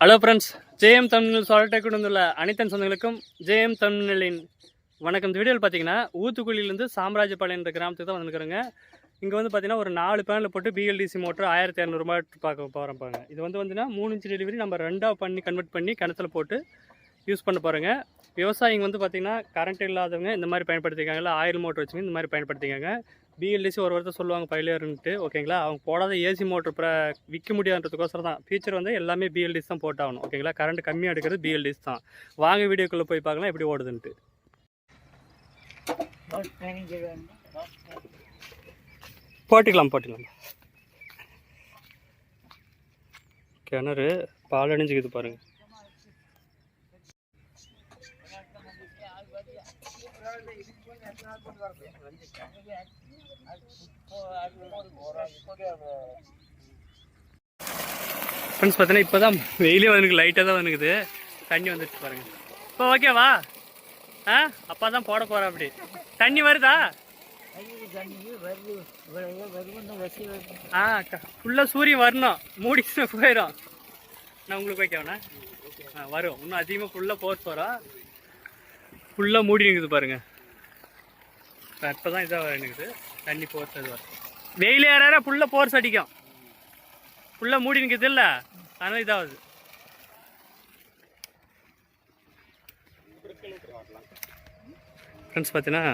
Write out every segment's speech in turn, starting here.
Hello friends J M Tamil சொல்லிட்டே கொண்டு வந்துள்ள அனைத்தன் சொந்தங்களுக்கும் ஜேஎம் தமிழின் வணக்கம். இந்த வீடியோவில் பார்த்தீங்கன்னா ஊத்துக்குழியிலேருந்து சாம்ராஜ்யப்பாளையன்ற கிராமத்துக்கு தான் வந்துருக்குறேங்க. இங்கே வந்து பார்த்தீங்கன்னா ஒரு நாலு பேனில் போட்டு பிஎல்டிசி மோட்டர் ஆயிரத்தி இரநூறுபா பார்க்க போகிறோம் பாருங்க. இது வந்து வந்துன்னா மூணு இன்ச்சு டெலிவரி நம்ம ரெண்டாக பண்ணி கன்வெர்ட் பண்ணி கிணத்துல போட்டு யூஸ் பண்ண போகிறோங்க விவசாயிங்க வந்து பார்த்திங்கன்னா கரண்ட் இல்லாதவங்க இந்த மாதிரி பயன்படுத்திக்காங்க இல்லை ஆயில் மோட்டர் வச்சுங்க இந்த மாதிரி பயன்படுத்திக்காங்க பிஎல்டிசி ஒரு வாரத்தை சொல்லுவாங்க பயிலேருன்ட்டு ஓகேங்களா? அவங்க போடாத ஏசி மோட்டர் இப்போ விற்க முடியாதுன்றதுக்கோசரம் தான். ஃபீச்சர் வந்து எல்லாமே பிஎல்டிஸ் தான் போட்டாகணும் ஓகேங்களா? கரண்ட் கம்மியாக எடுக்கிறது பிஎல்டிஸ் தான். வாங்க வீடியோக்குள்ளே போய் பார்க்கலாம் எப்படி ஓடுதுன்ட்டு. போட்டுக்கலாம் போட்டுக்கலாம். கிணறு பால் பாருங்கள் ஃப்ரெண்ட்ஸ் பார்த்தீங்கன்னா இப்போ தான் வெயிலே வந்துருக்கு லைட்டாக தான் வந்துக்குது. தண்ணி வந்துடுச்சு பாருங்க. இப்போ ஓகேவா ஆ? அப்பா தான் போட போகிறா அப்படி. தண்ணி வருதா? ஆ ஃபுல்லாக சூரியன் வரணும். மூடிச்சுனா போயிடும் நான் உங்களுக்கு ஓகேவாண்ணா ஆ வரும் இன்னும் அதிகமாக ஃபுல்லாக போர் போகிறோம் ஃபுல்லாக மூடி நிற்குது பாருங்கள் இப்போ தான் இதாக நிற்குது தண்ணி போகிறது வரும் வெயில் ஏறார ஃபுல்லாக போர்ஸ் அடிக்கும். ஃபுல்லாக மூடி நிற்குது இல்லை? அதனால் இதாகுது ஃப்ரெண்ட்ஸ் பார்த்தீங்கன்னா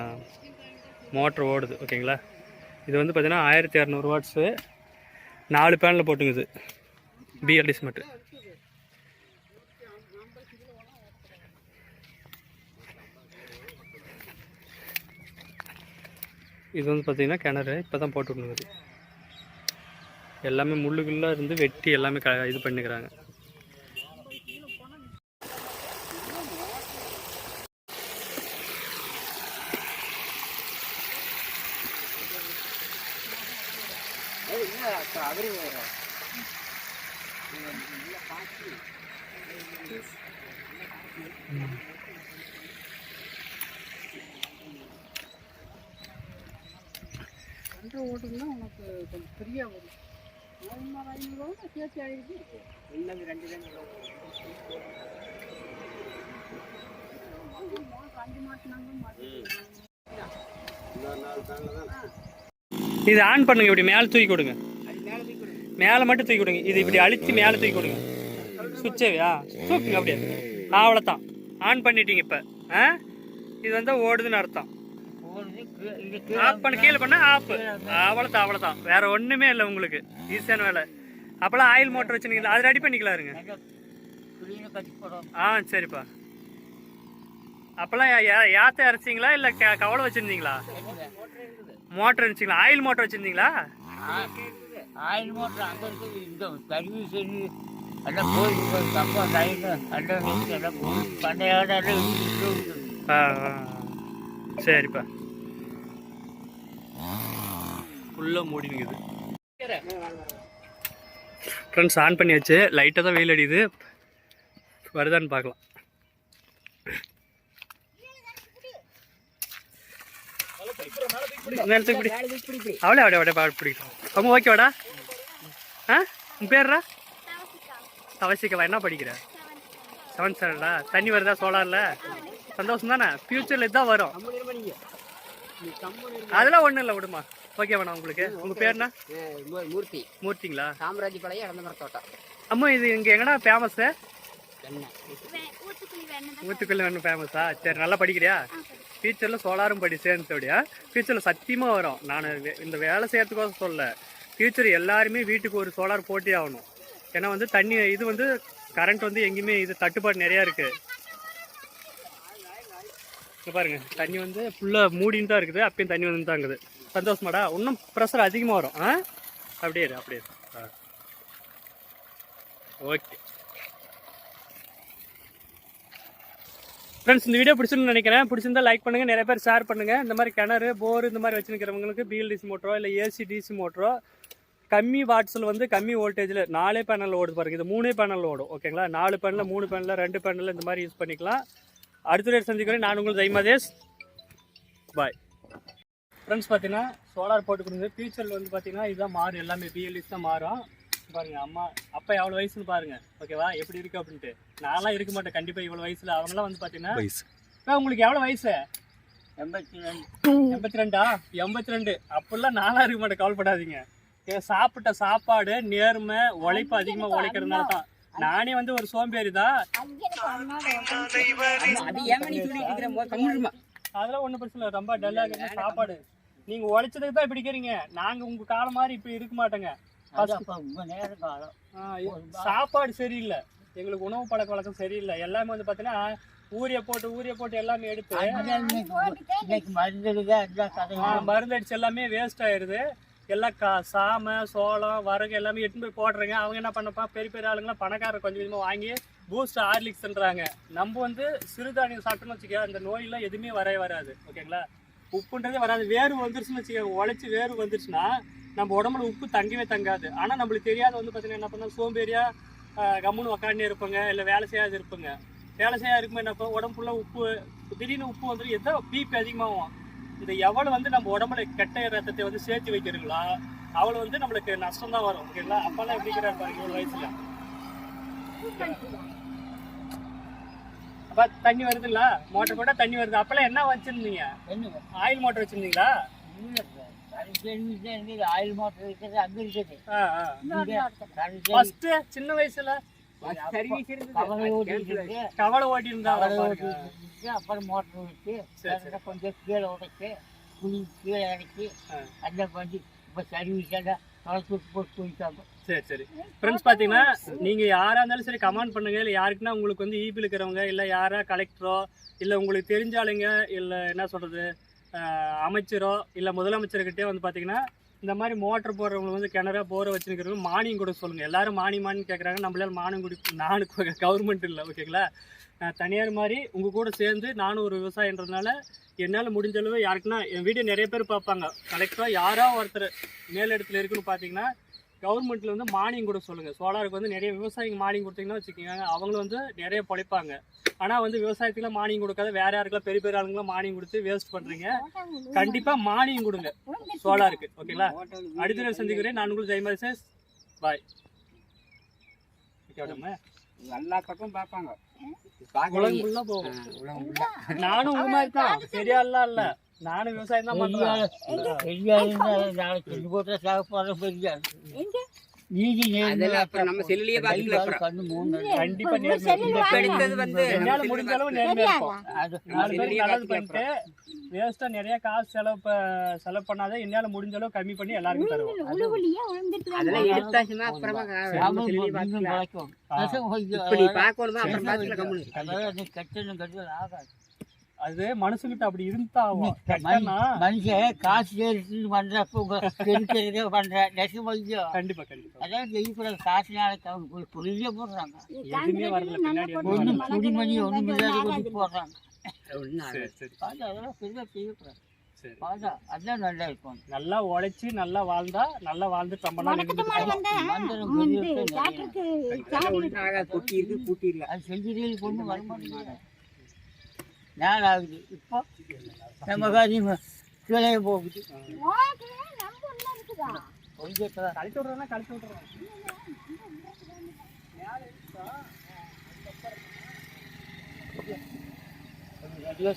மோட்ரு ஓடுது ஓகேங்களா இது வந்து பார்த்தீங்கன்னா ஆயிரத்தி இரநூறு வாட்ஸு நாலு பேனில் போட்டுங்குது. பிஎல்டி மட்டும் இது வந்து பார்த்தீங்கன்னா கிணறு இப்போ தான் போட்டு எல்லாமே முள்ளுக்குள்ளே இருந்து வெட்டி எல்லாமே க இது பண்ணிக்கிறாங்க. ரெண்டு ஓட்டுக்குன்னா உனக்கு கொஞ்சம் ஃப்ரீயாக வரும். ஐநூறு ஐநூறுவா சேர்த்து ஆகிடுது எல்லாமே ரெண்டு ரெண்டு இது ஆன் பண்ணுங்க இப்படி மேலே தூக்கி கொடுங்க. மேலே போய் கொடுங்க மேலே மட்டும் தூக்கி கொடுங்க. இது இப்படி அழுத்தி மேலே தூக்கி கொடுங்க. சுவிட்சேவியா தூக்குங்க அப்படியே. அவ்வளோதான் ஆன் பண்ணிட்டீங்க இப்போ. ஆ? இது வந்து ஓடுதுன்னு அர்த்தம். ஆஃப் பண்ண கீழே பண்ண ஆஃப் அவ்வளோதான் அவ்வளோதான் வேற ஒன்றுமே இல்லை உங்களுக்கு. ஈஸியான வேலை. அப்போல்லாம் ஆயில் மோட்டர் வச்சுருந்தீங்களா அது ரெடி பண்ணிக்கலாம் இருங்க ஆ சரிப்பா. அப்போல்லாம் யாத்தை அரைச்சிங்களா? இல்லை கவலை வச்சுருந்தீங்களா? மோட்டர் இருந்துச்சுங்களா? ஆயில் மோட்டர் வச்சுருந்தீங்களா? ஆயில் மோட்டர் அங்கே இருக்குது. இந்த எல்லாம் போய் தப்பா லைனு எல்லாம் எல்லாம் ஆ. சரிப்பா. ஃபுல்லாக மூடி நிற்குது ஃப்ரெண்ட்ஸ் ஆன் பண்ணியாச்சு. லைட்டாக தான் வெயில் அடியுது வருதான்னு பார்க்கலாம். நேரத்துக்கு பிடி. அவளே அவளே அவளே பாடு பிடிக்கும். அவங்க ஓகேவாடா ஆ? உன் பேர்ரா? தவசிக்கவா என்ன படிக்கிற? செவன்த் ஸ்டாண்டர்டா தண்ணி வருதா? சோலாரில்? சந்தோஷம் தானே? ஃப்யூச்சரில் இதுதான் வரும். அதெல்லாம் ஒன்றும் இல்லை விடுமா. ஓகே வேணா உங்களுக்கு. உங்கள் பேர்னா? மூர்த்தி மூர்த்திங்களா சாம்ராஜ் பழைய இறந்த மர தோட்டம் அம்மா இது இங்கே எங்கடா ஃபேமஸ்ஸு ஊத்துக்குள்ள ஒன்று ஃபேமஸா சரி. நல்லா படிக்கிறியா? ஃபியூச்சரில் சோலாரும் படி சேர்ந்தபடியா ஃபியூச்சரில் சத்தியமாக வரும். நான் வே- இந்த வேலை செய்யறதுக்கோசம் சொல்ல ஃபியூச்சர் எல்லாருமே வீட்டுக்கு ஒரு சோலார் போட்டே ஆகணும். ஏன்னா வந்து தண்ணி இது வந்து கரண்ட் வந்து எங்கேயுமே இது தட்டுப்பாடு நிறையா இருக்குது இங்க பாருங்க தண்ணி வந்து ஃபுல்லாக மூடின்னு தான் இருக்குது அப்பயும் தண்ணி வந்து தான் இருக்குது. சந்தோஷமாடா. இன்னும் ப்ரெஷர் அதிகமாக வரும். ஆ? அப்படியே இரு, அப்படியே ஆ. ஓகே ஃப்ரெண்ட்ஸ் இந்த வீடியோ பிடிச்சிருந்து நினைக்கிறேன். பிடிச்சிருந்தா லைக் பண்ணுங்கள் நிறைய பேர் ஷேர் பண்ணுங்கள் இந்த மாதிரி கிணறு போர் இந்த மாதிரி வச்சுருக்கிறவங்களுக்கு பிஎல்டிசி மோட்டரோ இல்லை ஏசி டிசி மோட்டரோ கம்மி வாட்ஸில் வந்து கம்மி வோல்டேஜில் நாலே பேனலில் ஓடுது பாருங்க. இது மூணே பேனலில் ஓடும். ஓகேங்களா நாலு பேனலில் மூணு பேனலில் ரெண்டு பேனலில் இந்த மாதிரி யூஸ் பண்ணிக்கலாம். அடுத்த ரேட் சந்திக்கிறேன். நான் உங்களுக்கு ஜெய்மதேஷ் பாய் ஃப்ரெண்ட்ஸ் பார்த்தீங்கன்னா சோலார் போட்டு கொடுங்க. ஃபியூச்சரில் வந்து பார்த்தீங்கன்னா இதுதான் மாறும் எல்லாமே பிஎல்இஸ் தான் மாறும் பாருங்க அம்மா அப்பா எவ்வளவு வயசுன்னு பாருங்க. ஓகேவா எப்படி இருக்கு அப்படின்ட்டு. நான்லாம் இருக்க மாட்டேன். கண்டிப்பா இவ்வளவு வயசுல. அவங்கலாம் வந்து வயசு. அக்கா, உங்களுக்கு எவ்வளவு வயசு? எண்பத்தி ரெண்டு. எண்பத்தி ரெண்டா? எண்பத்தி ரெண்டு. அப்படிலாம் நானா இருக்க மாட்டேன். கவலைப்படாதீங்க. ஏ, சாப்பிட்ட சாப்பாடு நேர்மை உழைப்பு அதிகமா உழைக்கிறதுனால தான். நானே வந்து ஒரு சோம்பேறி தான். அதெல்லாம் ஒண்ணும் பிரச்சனை இல்லை. ரொம்ப டல்லா இருக்கிற சாப்பாடு. நீங்க உழைச்சதுக்கு தான் இப்படி இருக்கிறீங்க நாங்க உங்க காலம் மாதிரி இப்ப இருக்க மாட்டோங்க. சாப்பாடு சரியில்லை. எங்களுக்கு உணவு பழக்க வழக்கம் சரியில்லை. எல்லாமே வந்து பாத்தீங்கன்னா ஊரிய போட்டு ஊரிய போட்டு எல்லாமே எடுத்து மருந்து அடிச்சு எல்லாமே வேஸ்ட் ஆயிருது. எல்லாம் கா சாமை சோளம் வரகு எல்லாமே எடுத்து போய் போடுறீங்க அவங்க என்ன பண்ணப்பா பெரிய பெரிய ஆளுங்களாம் பணக்காரர் கொஞ்சம் கொஞ்சமாக வாங்கி பூஸ்ட் ஹார்லிக்ஸ்ன்றாங்க நம்ம வந்து சிறுதானியம் சாப்பிட்டோம்னு வச்சுக்க அந்த நோயெல்லாம் எதுவுமே வரவே வராது. ஓகேங்களா? உப்புன்றதே வராது. வேர்வு வந்துருச்சுன்னு வச்சுக்கோங்க. உழைச்சி வேர்வு வந்துருச்சுன்னா நம்ம உடம்புல உப்பு தங்கவே தங்காது. ஆனால் நம்மளுக்கு தெரியாத வந்து பார்த்தீங்கன்னா என்ன பண்ணால் சோம்பேறியாக கம்முன்னு உக்காண்டே இருப்பாங்க. இல்லை வேலை செய்யாது இருப்பாங்க. வேலை செய்யாது இருக்கும்போது என்ன பண்ணும் உப்பு திடீர்னு உப்பு வந்துட்டு எதோ பிபி அதிகமாகும். இந்த எவ்வளோ வந்து நம்ம உடம்புல கெட்ட ரத்தத்தை வந்து சேர்த்து வைக்கிறீங்களோ அவ்வளோ வந்து நம்மளுக்கு நஷ்டம் தான் வரும். ஓகேங்களா? அப்பெல்லாம் எப்படி இருக்கிறாரு பாருங்க வயசில் வயசுல. தண்ணி வருதுங்களா மோட்டர் போட்டா தண்ணி வருது. அப்பெல்லாம் என்ன வச்சிருந்தீங்க? ஆயில் மோட்டர் வச்சிருந்தீங்களா? ஆயில் மோட்டர் இருக்குது அங்க இருக்குது. சின்ன வயசுல? கவலை ஓட்டி இருந்தா அப்புறம் மோட்டர் அதுல கொஞ்சம் கீழே உடைச்சு குழி கீழே இறக்கி. அந்த பண்ணி இப்போ சர்வீஸ் எல்லாம் கலெக்டருக்கு போட்டு தூக்கிட்டாங்க சரி சரி. ஃப்ரெண்ட்ஸ் பார்த்தீங்கன்னா நீங்கள் யாராக இருந்தாலும் சரி கமெண்ட் பண்ணுங்க. இல்லை யாருக்குன்னா உங்களுக்கு வந்து ஈபி இருக்கிறவங்க இல்லை யாரா கலெக்டரோ இல்லை உங்களுக்கு தெரிஞ்ச ஆளுங்க இல்லை என்ன சொல்கிறது அமைச்சரோ இல்லை முதலமைச்சர்கிட்டே வந்து பார்த்தீங்கன்னா இந்த மாதிரி மோட்டர் போடுறவங்க வந்து கிணறா போற வச்சுருக்கிறவங்க மானியம் கூட சொல்லுங்கள் எல்லாரும் மானி மானின்னு கேட்குறாங்க நம்மளால மானியம் குடி நானும் கவர்மெண்ட் இல்லை ஓகேங்களா நான் தனியார் மாதிரி உங்கள் கூட சேர்ந்து நானும் ஒரு விவசாயன்றதுனால என்னால் முடிஞ்ச அளவு யாருக்குன்னா என் வீடியோ நிறைய பேர் பார்ப்பாங்க. கலெக்டராக யாரோ ஒருத்தர் மேலிடத்துல இருக்குன்னு பார்த்தீங்கன்னா கவர்மெண்ட்ல வந்து மானியம் கூட சொல்லுங்க. சோலாருக்கு வந்து நிறைய விவசாயிங்க மானியம் கொடுத்தீங்கன்னா வச்சுக்கோங்க அவங்களும் வந்து நிறைய பொழைப்பாங்க. ஆனா வந்து விவசாயத்துக்குலாம் மானியம் கொடுக்காத வேற யாருக்கெல்லாம் பெரிய பெரிய ஆளுங்களாம் மானியம் கொடுத்து வேஸ்ட் பண்றீங்க? கண்டிப்பா மானியம் கொடுங்க சோலாருக்கு. ஓகேங்களா? அடுத்த நாள் சந்திக்கிறேன். நான் உங்களுக்கு ஜெயமாரி சார். பாய் எல்லா பக்கம் பார்ப்பாங்க. நானும் உங்க மாதிரி தான். பெரியாள்லாம் இல்ல. நானும் விவசாயம் தான் பண்றேன். நாளைக்கு செஞ்சு போட்டா சாக போகிற பெரிய வேஸ்டா நிறைய காசு செலவு செலவு பண்ணாத என்னால முடிஞ்ச அளவு கம்மி பண்ணி எல்லாருக்கும் தருவோம். அது மனசுகிட்ட அப்படி இருந்தா மனுஷன் காசு சேர்த்து பண்றப்ப பண்ற? நெசம் கண்டிப்பா கண்டிப்பா. அதான் காசு நாளைக்கு அவங்க போய் புரிய போடுறாங்க. எதுவுமே வரல பின்னாடி வரல. குடிமணி ஒண்ணும் இல்லாத கொண்டு போடுறாங்க. அதெல்லாம் பெரிய அதான் நல்லா இருக்கும். நல்லா உழைச்சு நல்லா வாழ்ந்தா நல்லா வாழ்ந்து ரொம்ப நாள். கொட்டி இருக்கு பூட்டி இல்ல. அது செஞ்சுட்டே கொண்டு வர மாட்டேங்கிறாங்க நாள் ஆகுது இப்போ நம்ம காரியம் கீழே போகுது. கழிச்சு விட்றேன்னா கழிச்சு விட்றேன். நிறைய